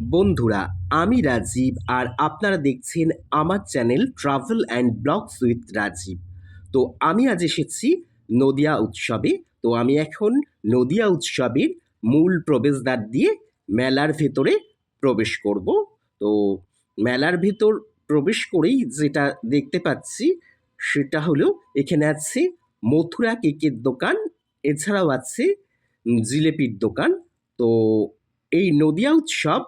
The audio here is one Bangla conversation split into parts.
বন্ধুরা, আমি রাজীব আর আপনারা দেখছেন আমার channel travel and blogs with Rajib. তো আমি আজ এসেছি নদিয়া উৎসবে। তো আমি এখন নদিয়া উৎসবের মূল প্রবেশদ্বার দিয়ে মেলার ভেতরে প্রবেশ করব। তো মেলার ভেতর প্রবেশ করেই যেটা দেখতে পাচ্ছি, সেটা হলো এখানে আছে মথুরা কেকের দোকান, এছাড়াও আছে জিলেপির দোকান। তো এই নদিয়া উৎসব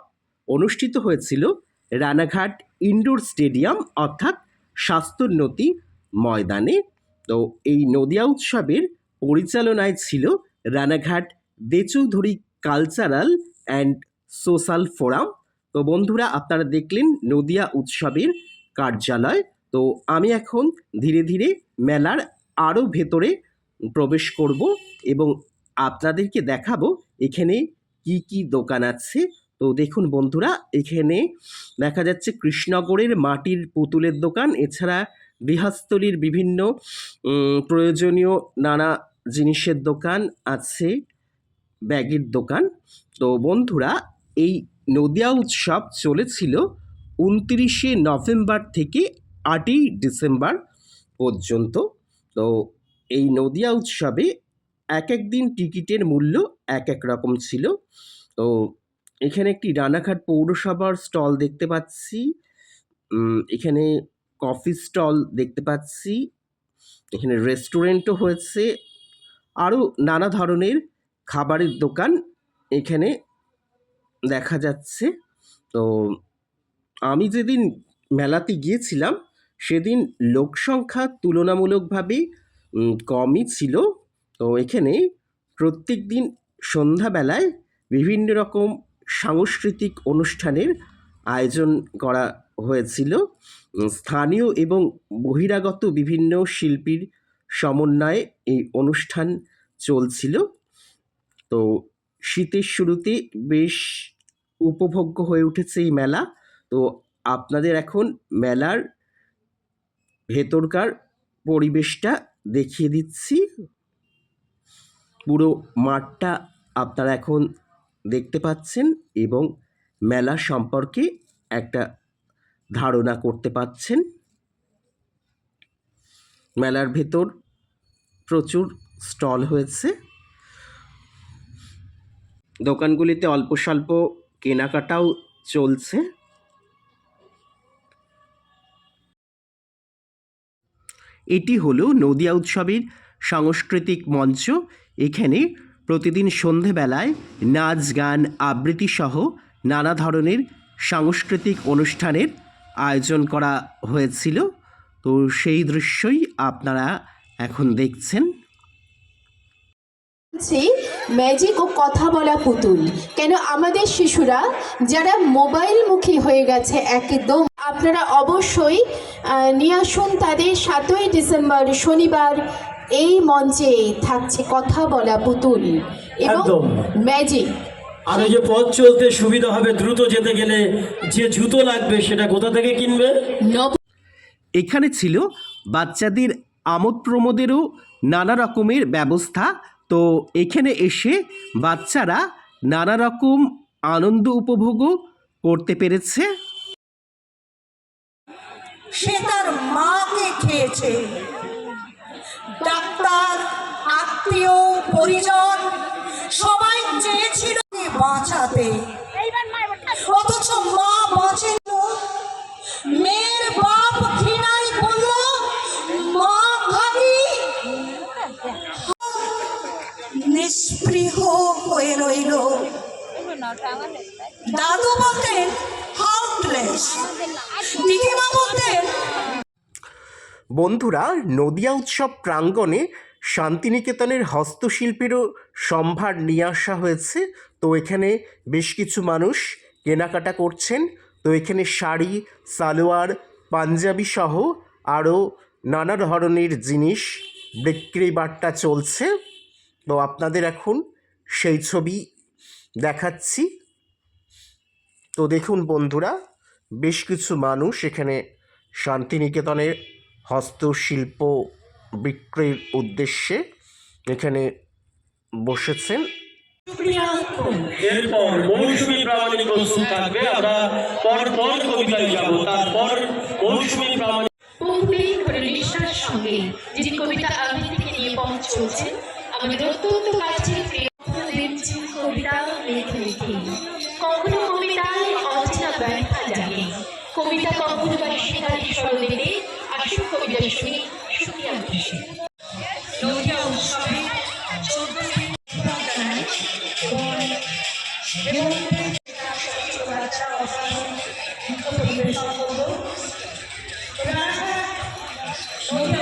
অনুষ্ঠিত হয়েছিল রানাঘাট ইনডোর স্টেডিয়াম, অর্থাৎ স্বাস্থ্যোন্নতি ময়দানে। তো এই নদিয়া উৎসবের পরিচালনায় ছিল Ranaghat Dechoudhury cultural and social forum. তো বন্ধুরা, আপনারা দেখলেন নদিয়া উৎসবের কার্যালয়। তো আমি এখন ধীরে ধীরে মেলার আরও ভেতরে প্রবেশ করব এবং আপনাদেরকে দেখাবো এখানে কি কি দোকান আছে তো দেখুন বন্ধুরা, এখানে দেখা যাচ্ছে কৃষ্ণনগরের মাটির পুতুলের দোকান। এছাড়া গৃহস্থলীর বিভিন্ন প্রয়োজনীয় নানা জিনিসের দোকান আছে, ব্যাগের দোকান। তো বন্ধুরা, এই নদিয়া উৎসব চলেছিল উনত্রিশে নভেম্বর থেকে আটই ডিসেম্বর পর্যন্ত। তো এই নদিয়া উৎসবে এক এক দিন টিকিটের মূল্য এক এক রকম ছিল। তো এখানে একটি রানাঘাট পৌরসভার স্টল দেখতে পাচ্ছি। এখানে কফি স্টল দেখতে পাচ্ছি। এখানে রেস্টুরেন্টও হয়েছে। আরও নানা ধরনের খাবারের দোকান এখানে দেখা যাচ্ছে। তো, আমি যেদিন মেলাতে গিয়েছিলাম, সেদিন লোকসংখ্যা তুলনামূলকভাবে কমই ছিল। তো, এখানে প্রত্যেক দিন সন্ধ্যাবেলায় বিভিন্ন রকম সাংস্কৃতিক অনুষ্ঠানের আয়োজন করা হয়েছিল। স্থানীয় এবং বহিরাগত বিভিন্ন শিল্পীর সমন্বয়ে এই অনুষ্ঠান চলছিল। তো শীতের শুরুতে বেশ উপভোগ্য হয়ে উঠেছে এই মেলা। তো আপনাদের এখন মেলার ভেতরকার পরিবেশটা দেখিয়ে দিচ্ছি। পুরো মাঠটা আপনারা এখন দেখতে পাচ্ছেন এবং মেলা সম্পর্কে একটা ধারণা করতে পাচ্ছেন। মেলার ভেতর প্রচুর স্টল হয়েছে। দোকানগুলিতে অল্প স্বল্প কেনাকাটাও চলছে। এটি হলো নদিয়া উৎসবের সাংস্কৃতিক মঞ্চ। এখানে প্রতিদিন সন্ধেবেলায় নাচ, গান, আবৃত্তি সহ নানা ধরনের সাংস্কৃতিক অনুষ্ঠানের আয়োজন করা হয়েছিল। তো সেই দৃশ্যই আপনারা এখন দেখছেন। ম্যাজিক ও কথা বলা পুতুল। কেন আমাদের শিশুরা যারা মোবাইল মুখী হয়ে গেছে একদম, আপনারা অবশ্যই নিয়ে আসুন তাদের সাতই ডিসেম্বর, শনিবার এই মঞ্চে থাকছে কথা বলা পুতুল এবং একদম। ম্যাজিক আর ওই যে পথ চলতে সুবিধা হবে দ্রুত যেতে গেলে যে জুতো লাগবে সেটা কোথা থেকে কিনবে? নব এখানে ছিল বাচ্চাদের আমোদ প্রমোদেরও নানা রকমের ব্যবস্থা। তো এখানে এসে বাচ্চারা নানা রকম আনন্দ উপভোগও করতে পেরেছে। সে তার মাকে খেয়েছে। ডাক্তার, আত্মীয়, পরিজন, সবাই চেয়েছিল বাঁচাতে। অথচ মা বাঁচেন মেয়ের বাপ ঘৃণাই বলল, মা ভাবি নিস্পৃহ হয়ে রইল। দাদু বলতেন হাউটলেস দিদিমা বলতেন বন্ধুরা, নদিয়া উৎসব প্রাঙ্গণে শান্তিনিকেতনের হস্তশিল্পেরও সম্ভার নিয়ে আসা হয়েছে। তো এখানে বেশ কিছু মানুষ কেনাকাটা করছেন। তো এখানে শাড়ি, সালোয়ার, পাঞ্জাবি সহ আরও নানা ধরনের জিনিস বিক্রি বাট্টা চলছে। তো আপনাদের এখন সেই ছবি দেখাচ্ছি। তো দেখুন বন্ধুরা, বেশ কিছু মানুষ এখানে শান্তিনিকেতনের হস্তশিল্প বিক্রির উদ্দেশ্যে এখানে বসেছেন। এরপর মৌসুমী প্রামাণিক প্রস্তুত থাকবে। আমরা পর পর কবিতায় যাব। তারপর মৌসুমী প্রামাণিক বহুদিন ধরে নিষ্ঠার সঙ্গে যে কবিতা নিয়ে পথ চলছে আমাদের অত্যন্ত কাছে কবিতা শুনি শুনিয়া খুশি নদিয়া উৎসবে চোদ্দ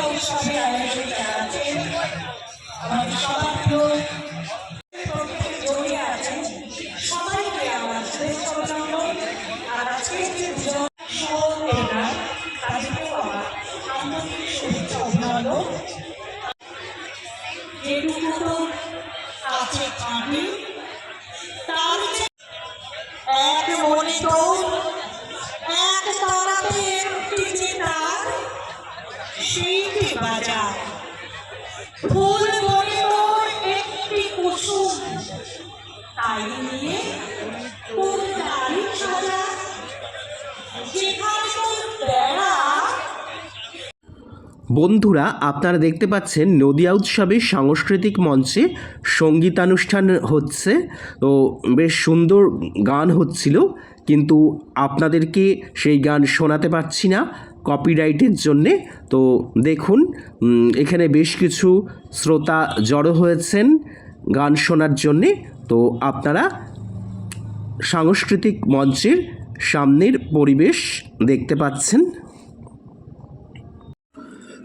উৎসবে আয়োজন যারা আছেন আমাদের সবার বন্ধুরা, আপনারা দেখতে পাচ্ছেন নদিয়া উৎসবে সাংস্কৃতিক মঞ্চে সঙ্গীতানুষ্ঠান হচ্ছে। তো বেশ সুন্দর গান হচ্ছিল, কিন্তু আপনাদেরকে সেই গান শোনাতে পারছি না কপিরাইটের জন্যে। তো দেখুন এখানে বেশ কিছু শ্রোতা জড়ো হয়েছেন গান শোনার জন্যে। তো আপনারা সাংস্কৃতিক মঞ্চের সামনের পরিবেশ দেখতে পাচ্ছেন।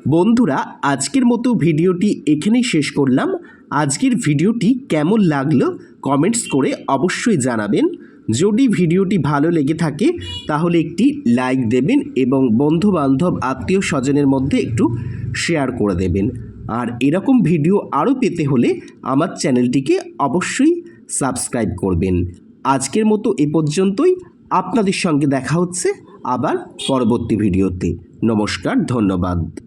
বন্ধুরা, আজকের মতো ভিডিওটি এখানেই শেষ করলাম। আজকের ভিডিওটি কেমন লাগল কমেন্টস করে অবশ্যই জানাবেন। যদি ভিডিওটি ভালো লেগে থাকে, তাহলে একটি লাইক দেবেন এবং বন্ধু বান্ধব আত্মীয় স্বজনের মধ্যে একটু শেয়ার করে দেবেন। আর এরকম ভিডিও আরও পেতে হলে আমার চ্যানেলটিকে অবশ্যই সাবস্ক্রাইব করবেন। আজকের মতো এ পর্যন্তই। আপনাদের সঙ্গে দেখা হচ্ছে আবার পরবর্তী ভিডিওতে। নমস্কার ধন্যবাদ।